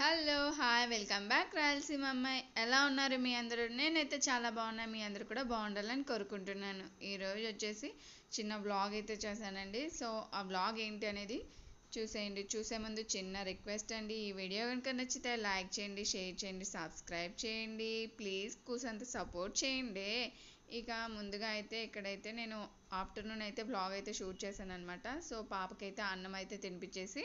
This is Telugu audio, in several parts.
Hello hi welcome back Rayalaseema అమ్మాయి ఎలా ఉన్నారు మీ అందరూ? నేనైతే చాలా బాగున్నాను మీ అందరూ కూడా బాగుండాలని కోరుకుంటున్నాను. ఈరోజు వచ్చేసి చిన్న బ్లాగ్ అయితే చేశానండి. సో ఆ బ్లాగ్ ఏంటి అనేది చూసేయండి. చూసే ముందు చిన్న రిక్వెస్ట్ అండి. ఈ వీడియో కనుక నచ్చితే లైక్ చేయండి షేర్ చేయండి సబ్స్క్రైబ్ చేయండి. ప్లీజ్ కూసంత సపోర్ట్ చేయండి. ఇక ముందుగా అయితే ఇక్కడైతే నేను ఆఫ్టర్నూన్ అయితే బ్లాగ్ అయితే షూట్ చేశాను అనమాట సో పాపకైతే అన్నం అయితే తినిపించేసి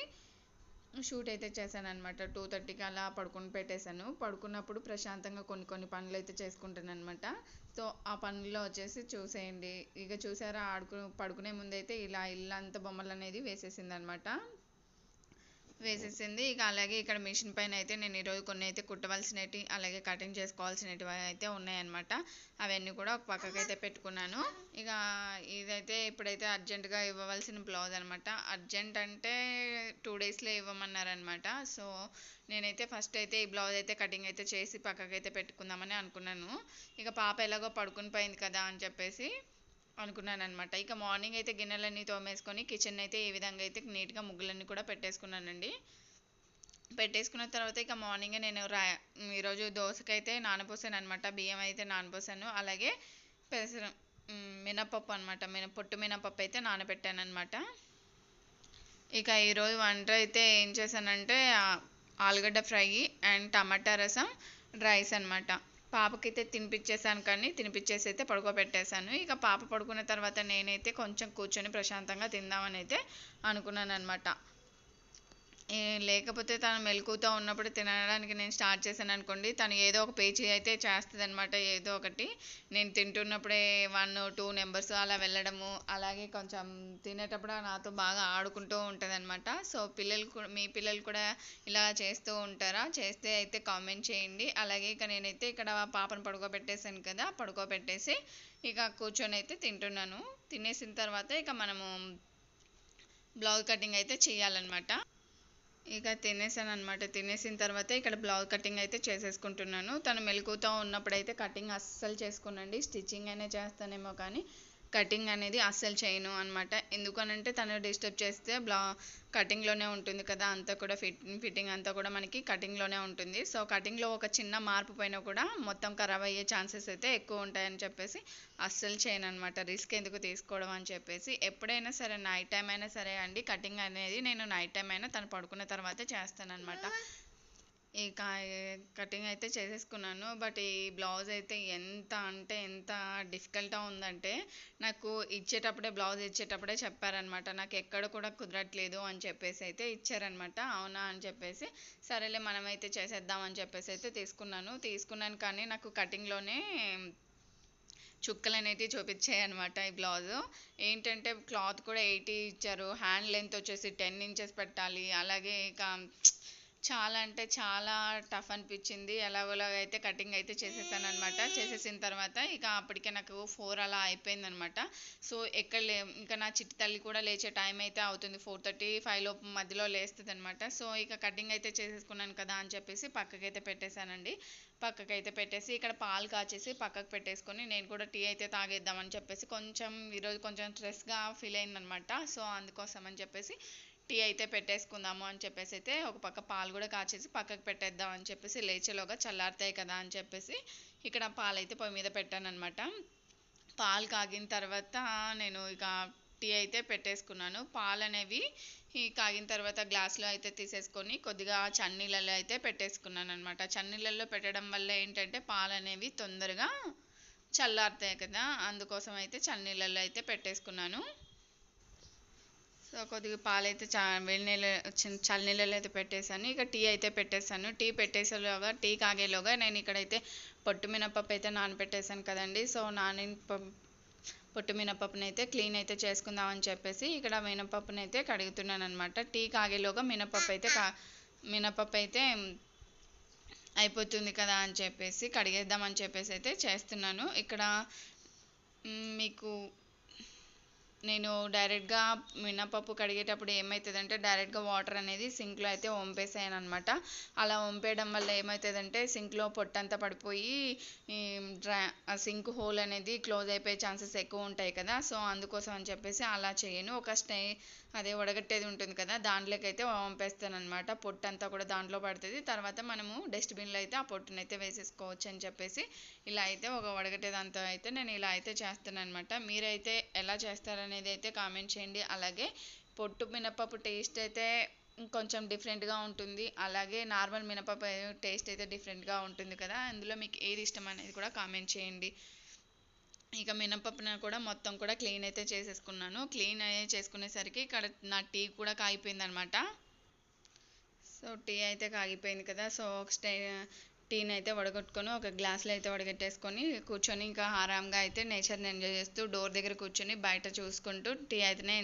షూట్ అయితే చేశాను అనమాట టూ థర్టీకి అలా పడుకుని పెట్టేశాను. పడుకున్నప్పుడు ప్రశాంతంగా కొన్ని కొన్ని పనులు అయితే చేసుకుంటాను అనమాట సో ఆ పనుల్లో వచ్చేసి చూసేయండి. ఇక చూసారా ఆడుకు పడుకునే ముందైతే ఇలా ఇల్లు అంత బొమ్మలు అనేది వేసేసింది అనమాట వేసేసింది. ఇక అలాగే ఇక్కడ మిషన్ పైన అయితే నేను ఈరోజు కొన్ని అయితే కుట్టవలసినవి అలాగే కటింగ్ చేసుకోవాల్సినవి అయితే ఉన్నాయన్నమాట. అవన్నీ కూడా ఒక పక్కకి అయితే పెట్టుకున్నాను. ఇక ఇదైతే ఇప్పుడైతే అర్జెంటుగా ఇవ్వవలసిన బ్లౌజ్ అనమాట అర్జెంట్ అంటే టూ డేస్లో ఇవ్వమన్నారనమాట సో నేనైతే ఫస్ట్ అయితే ఈ బ్లౌజ్ అయితే కటింగ్ అయితే చేసి పక్కకి అయితే పెట్టుకుందామని అనుకున్నాను. ఇక పాప ఎలాగో పడుకుని పోయింది కదా అని చెప్పేసి అనుకున్నాను అనమాట ఇక మార్నింగ్ అయితే గిన్నెలన్నీ తోమేసుకొని కిచెన్ అయితే ఈ విధంగా అయితే నీట్గా ముగ్గులన్నీ కూడా పెట్టేసుకున్నానండి. పెట్టేసుకున్న తర్వాత ఇక మార్నింగే నేను రా ఈరోజు దోశకైతే నానపోసాను అనమాట బియ్యం అయితే నానపోసాను అలాగే పెసర మినపప్పు అనమాట మిన పొట్టు మినపప్పు అయితే నానబెట్టాను అనమాట ఇక ఈరోజు వంట అయితే ఏం చేశానంటే ఆలుగడ్డ ఫ్రై అండ్ టమాటా రసం రైస్ అనమాట పాపకైతే తినిపించేసాను కానీ తినిపించేసి అయితే పడుకోబెట్టేశాను. ఇక పాప పడుకున్న తర్వాత నేనైతే కొంచెం కూర్చొని ప్రశాంతంగా తిందామని అయితే అనుకున్నాను అనమాట లేకపోతే తను మెలకుతూ ఉన్నప్పుడు తినడానికి నేను స్టార్ట్ చేశాను అనుకోండి తను ఏదో ఒక పేజీ అయితే చేస్తుంది అనమాట ఏదో ఒకటి. నేను తింటున్నప్పుడే వన్ టూ నెంబర్స్ అలా వెళ్ళడము అలాగే కొంచెం తినేటప్పుడు నాతో బాగా ఆడుకుంటూ ఉంటుంది అనమాట సో పిల్లలు కూడా మీ పిల్లలు కూడా ఇలా చేస్తూ ఉంటారా? చేస్తే అయితే కామెంట్ చేయండి. అలాగే ఇక నేనైతే ఇక్కడ పాపను పడుకోబెట్టేసాను కదా పడుకోబెట్టేసి ఇక కూర్చొని అయితే తింటున్నాను. తినేసిన తర్వాత ఇక మనము బ్లౌజ్ కటింగ్ అయితే చేయాలన్నమాట. ఇక తినేసాను అనమాట తినేసిన తర్వాత ఇక్కడ బ్లౌజ్ కటింగ్ అయితే చేసేసుకుంటున్నాను. తను మెలుకుతూ ఉన్నప్పుడైతే కటింగ్ అస్సలు చేసుకునండి స్టిచ్చింగ్ అయినా చేస్తానేమో కానీ కటింగ్ అనేది అస్సలు చేయను అనమాట ఎందుకనంటే తను డిస్టర్బ్ చేస్తే బ్లా కటింగ్లోనే ఉంటుంది కదా అంతా కూడా ఫిట్ ఫిట్టింగ్ అంతా కూడా మనకి కటింగ్లోనే ఉంటుంది. సో కటింగ్లో ఒక చిన్న మార్పు పైన కూడా మొత్తం ఖరాబ్ అయ్యే ఛాన్సెస్ అయితే ఎక్కువ ఉంటాయని చెప్పేసి అస్సలు చేయను అనమాట రిస్క్ ఎందుకు తీసుకోవడం అని చెప్పేసి ఎప్పుడైనా సరే నైట్ టైం అయినా సరే అండి కటింగ్ అనేది నేను నైట్ టైం అయినా తను పడుకున్న తర్వాతే చేస్తానన్నమాట. ఈ కటింగ్ అయితే చేసేసుకున్నాను. బట్ ఈ బ్లౌజ్ అయితే ఎంత అంటే ఎంత డిఫికల్ట్గా ఉందంటే నాకు ఇచ్చేటప్పుడే బ్లౌజ్ ఇచ్చేటప్పుడే చెప్పారనమాట నాకు ఎక్కడ కూడా కుదరట్లేదు అని చెప్పేసి అయితే ఇచ్చారనమాట అవునా అని చెప్పేసి సరేలే మనమైతే చేసేద్దాం అని చెప్పేసి అయితే తీసుకున్నాను. తీసుకున్నాను కానీ నాకు కటింగ్లోనే చుక్కలు అనేవి చూపించాయి అనమాట ఈ బ్లౌజ్. ఏంటంటే క్లాత్ కూడా ఎయిటీ ఇచ్చారు. హ్యాండ్ లెంత్ వచ్చేసి టెన్ ఇంచెస్ పెట్టాలి. అలాగే ఇక చాలా అంటే చాలా టఫ్ అనిపించింది. ఎలాగోలా అయితే కటింగ్ అయితే చేసేసాను అనమాట చేసేసిన తర్వాత ఇక అప్పటికే నాకు ఫోర్ అలా అయిపోయింది అనమాట సో ఎక్కడ లే ఇంకా నా చిట్టి తల్లి కూడా లేచే టైం అయితే అవుతుంది. ఫోర్ థర్టీ ఫైవ్ లోపు మధ్యలో లేస్తుంది అనమాట సో ఇక కటింగ్ అయితే చేసేసుకున్నాను కదా అని చెప్పేసి పక్కకైతే పెట్టేశానండి. పక్కకైతే పెట్టేసి ఇక్కడ పాలు కాచేసి పక్కకు పెట్టేసుకొని నేను కూడా టీ అయితే తాగేద్దామని చెప్పేసి కొంచెం ఈరోజు కొంచెం స్ట్రెస్గా ఫీల్ అయిందనమాట సో అందుకోసం అని చెప్పేసి టీ అయితే పెట్టేసుకుందాము అని చెప్పేసి అయితే ఒక పక్క పాలు కూడా కాచేసి పక్కకు పెట్టేద్దాం అని చెప్పేసి లేచేలోగా చల్లారుతాయి కదా అని చెప్పేసి ఇక్కడ పాలు అయితే పొయ్యి మీద పెట్టాను అనమాట పాలు కాగిన తర్వాత నేను ఇక టీ అయితే పెట్టేసుకున్నాను. పాలు అనేవి ఈ కాగిన తర్వాత గ్లాస్లో అయితే తీసేసుకొని కొద్దిగా చన్నీళ్ళలో అయితే పెట్టేసుకున్నాను అనమాట చన్నీళ్ళల్లో పెట్టడం వల్ల ఏంటంటే పాలు అనేవి తొందరగా చల్లారుతాయి కదా అందుకోసం అయితే చన్నీళ్ళల్లో అయితే పెట్టేసుకున్నాను. సో కొద్దిగా పాలైతే చా వేడి నీళ్ళు చల్ల నీళ్ళలో అయితే పెట్టేశాను. ఇక టీ అయితే పెట్టేశాను. టీ పెట్టేసేలోగా టీ కాగేలోగా నేను ఇక్కడైతే పొట్టు మినపప్పు అయితే నానబెట్టేశాను కదండి. సో నాని పొట్టు మినపప్పుని అయితే క్లీన్ అయితే చేసుకుందామని చెప్పేసి ఇక్కడ మినపప్పుని అయితే కడుగుతున్నాను అనమాట టీ కాగేలోగా మినపప్పు అయితే కా మినపప్పు అయితే అయిపోతుంది కదా అని చెప్పేసి కడిగేద్దామని చెప్పేసి అయితే చేస్తున్నాను. ఇక్కడ మీకు నేను డైరెక్ట్గా మినపప్పు కడిగేటప్పుడు ఏమవుతుందంటే డైరెక్ట్గా వాటర్ అనేది సింక్లో అయితే వంపేసాను అనమాట అలా వంపేయడం వల్ల ఏమవుతుందంటే సింక్లో పొట్టంతా పడిపోయి డ్రా సింక్ హోల్ అనేది క్లోజ్ అయిపోయే ఛాన్సెస్ ఎక్కువ ఉంటాయి కదా. సో అందుకోసం అని చెప్పేసి అలా చేయను. ఒక స్టే అదే వడగట్టేది ఉంటుంది కదా దాంట్లోకి అయితే పంపేస్తాను అనమాట పొట్టు అంతా కూడా దాంట్లో పడుతుంది. తర్వాత మనము డస్ట్బిన్లో అయితే ఆ పొట్టును అయితే వేసేసుకోవచ్చు అని చెప్పేసి ఇలా అయితే ఒక వడగట్టేదంతా అయితే నేను ఇలా అయితే చేస్తాను అనమాట మీరైతే ఎలా చేస్తారనేది అయితే కామెంట్ చేయండి. అలాగే పొట్టు మినపప్పు టేస్ట్ అయితే కొంచెం డిఫరెంట్గా ఉంటుంది. అలాగే నార్మల్ మినపప్పు టేస్ట్ అయితే డిఫరెంట్గా ఉంటుంది కదా అందులో మీకు ఏది ఇష్టం అనేది కూడా కామెంట్ చేయండి. ఇక మినపప్పును కూడా మొత్తం కూడా క్లీన్ అయితే చేసేసుకున్నాను. క్లీన్ అయ్యి చేసుకునేసరికి ఇక్కడ నా టీ కూడా కాగిపోయింది అనమాట సో టీ అయితే కాగిపోయింది కదా. సో ఒక స్టే టీని అయితే వడగొట్టుకొని ఒక గ్లాస్లో అయితే వడగట్టేసుకొని కూర్చొని ఇంకా ఆరాంగా అయితే నేచర్ని ఎంజాయ్ చేస్తూ డోర్ దగ్గర కూర్చొని బయట చూసుకుంటూ టీ అయితేనే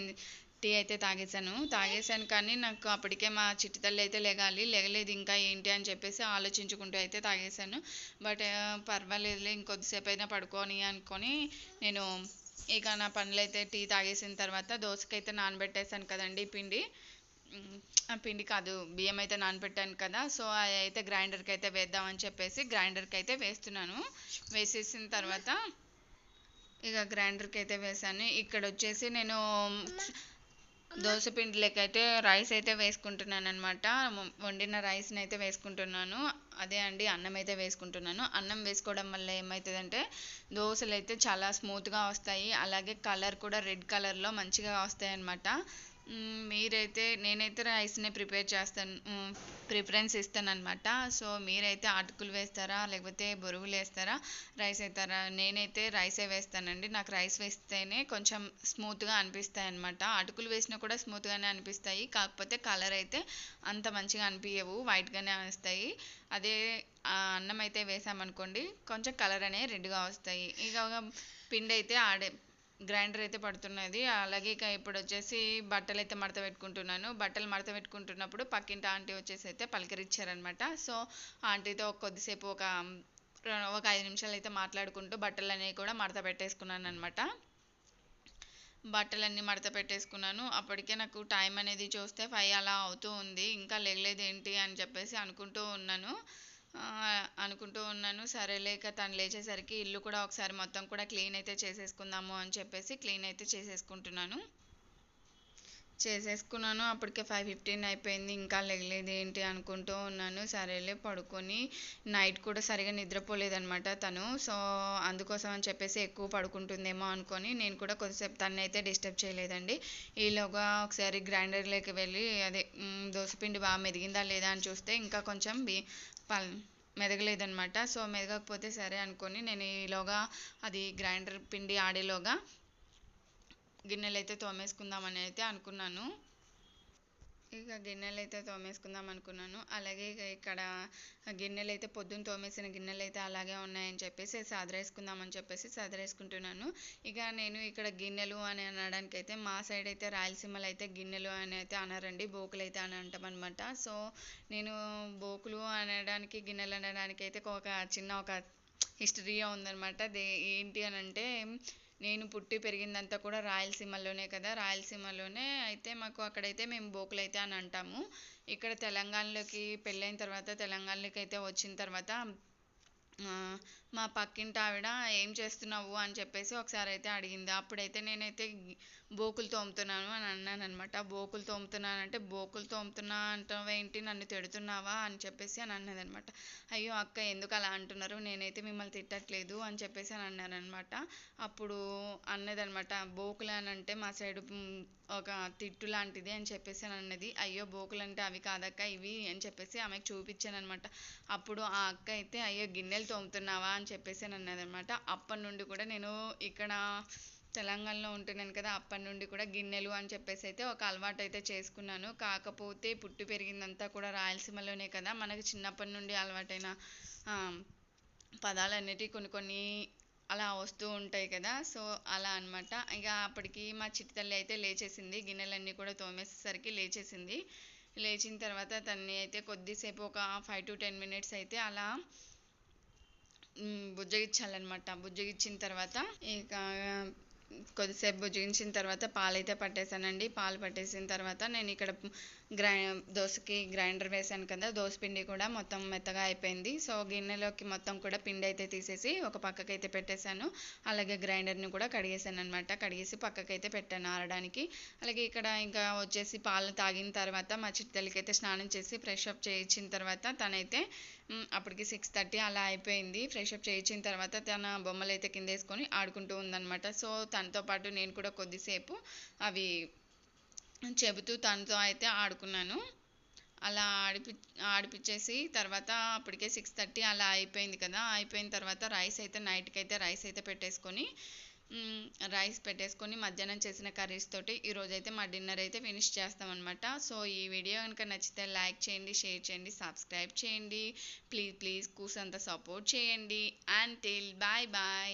టీ అయితే తాగేశాను. తాగేశాను కానీ నాకు అప్పటికే మా చిట్టి తల్లి అయితే లెగాలి. లెగలేదు ఇంకా ఏంటి అని చెప్పేసి ఆలోచించుకుంటూ అయితే తాగేశాను. బట్ పర్వాలేదులే ఇంకొద్దిసేపు అయినా పడుకొని అనుకొని నేను ఇక నా పనులు అయితే టీ తాగేసిన తర్వాత దోశకైతే నానబెట్టేశాను కదండి పిండి. ఆ పిండి కాదు బియ్యం అయితే నానబెట్టాను కదా. సో అది అయితే గ్రైండర్కి అయితే వేద్దామని చెప్పేసి గ్రైండర్కి అయితే వేస్తున్నాను. వేసేసిన తర్వాత ఇక గ్రైండర్కి అయితే వేసాను ఇక్కడ వచ్చేసి నేను దోశ పిండిలోకి అయితే రైస్ అయితే వేసుకుంటున్నాను అనమాట వండిన రైస్ని అయితే వేసుకుంటున్నాను. అదే అండి అన్నం అయితే వేసుకుంటున్నాను. అన్నం వేసుకోవడం వల్ల ఏమవుతుందంటే దోశలు అయితే చాలా స్మూత్గా వస్తాయి. అలాగే కలర్ కూడా రెడ్ కలర్లో మంచిగా వస్తాయి అనమాట మీరైతే నేనైతే రైస్నే ప్రిపేర్ చేస్తాను ప్రిఫరెన్స్ ఇస్తాను సో మీరైతే అటుకులు వేస్తారా లేకపోతే బొరుగులు వేస్తారా రైస్ వేస్తారా? నేనైతే రైసే వేస్తానండి. నాకు రైస్ వేస్తేనే కొంచెం స్మూత్గా అనిపిస్తాయి అనమాట అటుకులు వేసినా కూడా స్మూత్గానే అనిపిస్తాయి. కాకపోతే కలర్ అయితే అంత మంచిగా అనిపించవు వైట్గానే వస్తాయి. అదే అన్నం అయితే వేసామనుకోండి కొంచెం కలర్ అనేవి రెడ్గా వస్తాయి. ఇక పిండి అయితే ఆడే గ్రైండర్ అయితే పడుతున్నది. అలాగే ఇక ఇప్పుడు వచ్చేసి బట్టలు అయితే మడత పెట్టుకుంటున్నాను. బట్టలు మడత పెట్టుకుంటున్నప్పుడు పక్కింటి ఆంటీ వచ్చేసి అయితే పలకరించారనమాట సో ఆంటీతో కొద్దిసేపు ఒక ఒక ఐదు నిమిషాలు అయితే మాట్లాడుకుంటూ బట్టలు అనేవి కూడా మడత పెట్టేసుకున్నాను అనమాట బట్టలన్నీ మడత పెట్టేసుకున్నాను. అప్పటికే నాకు టైం అనేది చూస్తే ఫైవ్ అలా అవుతూ ఉంది. ఇంకా లేగలేదు ఏంటి అని చెప్పేసి అనుకుంటూ ఉన్నాను. అనుకుంటూ ఉన్నాను. సరేలే ఇక తను లేచేసరికి ఇల్లు కూడా ఒకసారి మొత్తం కూడా క్లీన్ అయితే చేసేసుకుందాము అని చెప్పేసి క్లీన్ అయితే చేసేసుకుంటున్నాను. చేసేసుకున్నాను. అప్పటికే ఫైవ్ ఫిఫ్టీన్ అయిపోయింది. ఇంకా లేగలేదు ఏంటి అనుకుంటూ ఉన్నాను. సరేలే పడుకొని నైట్ కూడా సరిగా నిద్రపోలేదనమాట తను. సో అందుకోసం అని చెప్పేసి ఎక్కువ పడుకుంటుందేమో అనుకొని నేను కూడా కొద్దిసేపు తను అయితే డిస్టర్బ్ చేయలేదండి. ఈలోగా ఒకసారి గ్రైండర్లోకి వెళ్ళి అదే మ్, దోసపిండి బాగా మెదిగిందా లేదా అని చూస్తే ఇంకా కొంచెం బి పల్ మెదగలేదనమాట సో మెదగకపోతే సరే అనుకొని నేను ఈలోగా అది గ్రైండర్ పిండి ఆడేలోగా గిన్నెలు అయితే తోమేసుకుందామని అయితే అనుకున్నాను. ఇక గిన్నెలు అయితే తోమేసుకుందాం అనుకున్నాను. అలాగే ఇక్కడ గిన్నెలు అయితే పొద్దున్న తోమేసిన గిన్నెలు అయితే అలాగే ఉన్నాయని చెప్పేసి సదరేసుకుందామని చెప్పేసి సదరేసుకుంటున్నాను. ఇక నేను ఇక్కడ గిన్నెలు అని అనడానికి అయితే మా సైడ్ అయితే రాయలసీమలో అయితే గిన్నెలు అని అయితే అనరండి బోకులు అయితే అని అంటామన్నమాట సో నేను బోకులు అనడానికి గిన్నెలు అనడానికి అయితే ఒక చిన్న ఒక హిస్టరీ ఉందన్నమాట. దే ఏంటి అని అంటే నేను పుట్టి పెరిగిందంతా కూడా రాయలసీమలోనే కదా. రాయలసీమలోనే అయితే మాకు అక్కడైతే మేము బోకులైతే అని అంటాము. ఇక్కడ తెలంగాణలోకి పెళ్ళైన తర్వాత తెలంగాణలోకి అయితే వచ్చిన తర్వాత ఆ, మా పక్కింటి ఆవిడ ఏం చేస్తున్నావు? అని చెప్పేసి ఒకసారి అయితే అడిగింది. అప్పుడైతే నేనైతే బోకులు తోముతున్నాను అని అన్నాను అనమాట బోకులు తోముతున్నాను అంటే బోకులు తోముతున్నా అంటావేంటి నన్ను తిడుతున్నావా? అని చెప్పేసి అని అన్నది అనమాట అయ్యో అక్క ఎందుకు అలా అంటున్నారు? నేనైతే మిమ్మల్ని తిట్టట్లేదు అని చెప్పేసి అని అన్నాను అనమాట అప్పుడు అన్నదనమాట బోకులు అని అంటే మా సైడు ఒక తిట్టు లాంటిది అని చెప్పేసి అని అన్నది. అయ్యో బోకులు అంటే అవి కాదక్క ఇవి అని చెప్పేసి ఆమెకు చూపించాను అనమాట అప్పుడు ఆ అక్క అయితే అయ్యో గిన్నెలు తోముతున్నావా? అని చెప్పేసి అని అన్నదనమాట. అప్పటి నుండి కూడా నేను ఇక్కడ తెలంగాణలో ఉంటున్నాను కదా అప్పటి నుండి కూడా గిన్నెలు అని చెప్పేసి అయితే ఒక అలవాటు అయితే చేసుకున్నాను. కాకపోతే పుట్టి పెరిగిందంతా కూడా రాయలసీమలోనే కదా మనకి చిన్నప్పటి నుండి అలవాటైన ఆ, పదాలన్నిటి కొన్ని కొన్ని అలా వస్తూ ఉంటాయి కదా సో అలా అన్నమాట. ఇక అప్పటికి మా చిట్టి తల్లి అయితే లేచేసింది గిన్నెలన్నీ కూడా తోమేసేసరికి లేచేసింది. లేచిన తర్వాత తన్ని అయితే కొద్దిసేపు ఒక ఫైవ్ టు టెన్ మినిట్స్ అయితే అలా బుజ్జగించాలన్నమాట. బుజ్జగించిన తర్వాత ఇక కొద్దిసేపు బుజ్జగించిన తర్వాత పాలైతే పట్టేసానండి పాలు పట్టేసిన తర్వాత నేను ఇక్కడ గ్రై దోశకి గ్రైండర్ వేసాను కదా దోశ పిండి కూడా మొత్తం మెత్తగా అయిపోయింది. సో గిన్నెలోకి మొత్తం కూడా పిండి అయితే తీసేసి ఒక పక్కకైతే పెట్టేశాను. అలాగే గ్రైండర్ని కూడా కడిగేసాను అనమాట కడిగేసి పక్కకైతే పెట్టాను ఆరడానికి. అలాగే ఇక్కడ ఇంకా వచ్చేసి పాలు తాగిన తర్వాత మా చిట్టలకి అయితే స్నానం చేసి ఫ్రెష్ అప్ చేయించిన తర్వాత తనైతే అప్పటికి సిక్స్ థర్టీ అలా అయిపోయింది. ఫ్రెష్ అప్ చేయించిన తర్వాత తన బొమ్మలు అయితే కింద వేసుకొని ఆడుకుంటూ ఉందన్నమాట. సో తనతో పాటు నేను కూడా కొద్దిసేపు అవి చెబుతూ తనతో అయితే ఆడుకున్నాను. అలా ఆడిపి ఆడిపించేసి తర్వాత అప్పటికే సిక్స్ థర్టీ అలా అయిపోయింది కదా. అయిపోయిన తర్వాత రైస్ అయితే నైట్కి అయితే రైస్ అయితే పెట్టేసుకొని రైస్ పెట్టేసుకొని మధ్యాహ్నం చేసిన కర్రీస్ తోటి ఈరోజు అయితే మా డిన్నర్ అయితే ఫినిష్ చేస్తామన్నమాట. సో ఈ వీడియో కనుక నచ్చితే లైక్ చేయండి షేర్ చేయండి సబ్స్క్రైబ్ చేయండి. ప్లీజ్ ప్లీజ్ కూసంత సపోర్ట్ చేయండి. And till bye bye.